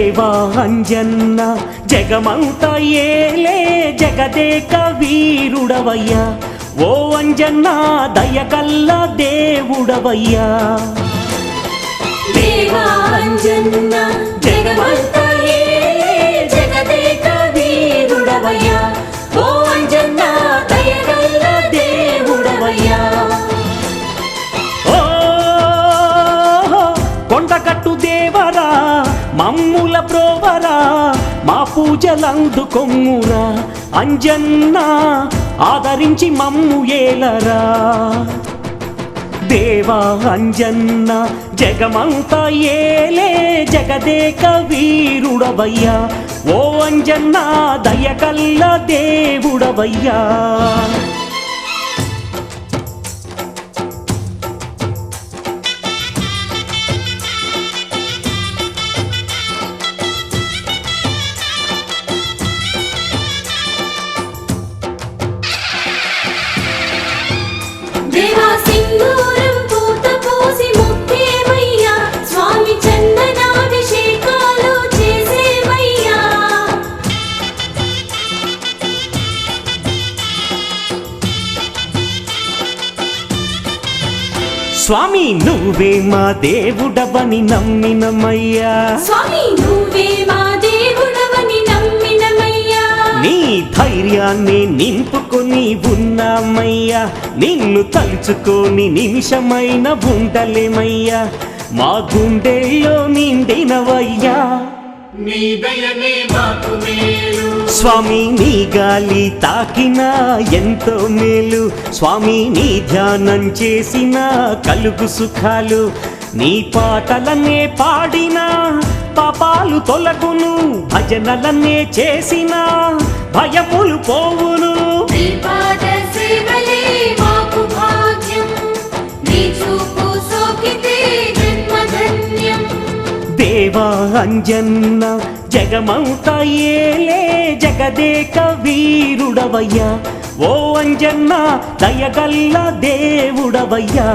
దేవా అంజన్న జగమంత ఏలే జగదేక వీరుడవయ్యా ఓ అంజన్న దయగల్ల దేవుడవయ్యా. దేవాంజన్న జగమంత మమ్ముల ప్రోవరా మా పూజలందుకొమ్మురా అంజన్న ఆదరించి మమ్ము ఏలరా. దేవా అంజన్న జగమంతా ఏలే జగదేక వీరుడవయ్యా. ఓ అంజన్న దయకల్ల దేవుడవయ్యా. స్వామి నువ్వే మా దేవుడవని నమ్మినమయ్యా. స్వామి నువ్వే మా దేవుడవని నమ్మినమయ్యా. నీ ధైర్యాన్ని నింపుకొని ఉన్నామయ్యా. నిన్ను తలుచుకొని నిమిషమైన ఉండలేమయ్యా. మా గుండెల్లో నిండినవయ్యా. నీ దయనే మాకు మేలు. స్వామి నీ గాలి తాకినా ఎంతో మేలు. స్వామి నీ ధ్యానం చేసిన కలుగు సుఖాలు. నీ పాటలనే పాడినా పాపాలు తొలగును భజనలనే చేసిన భయములు పోవును. దేవా అంజన్న జగమంత ఏలే జగదేక వీరుడవయ్యా ఓ అంజన్న దయగల్ల దేవుడవయ్యా.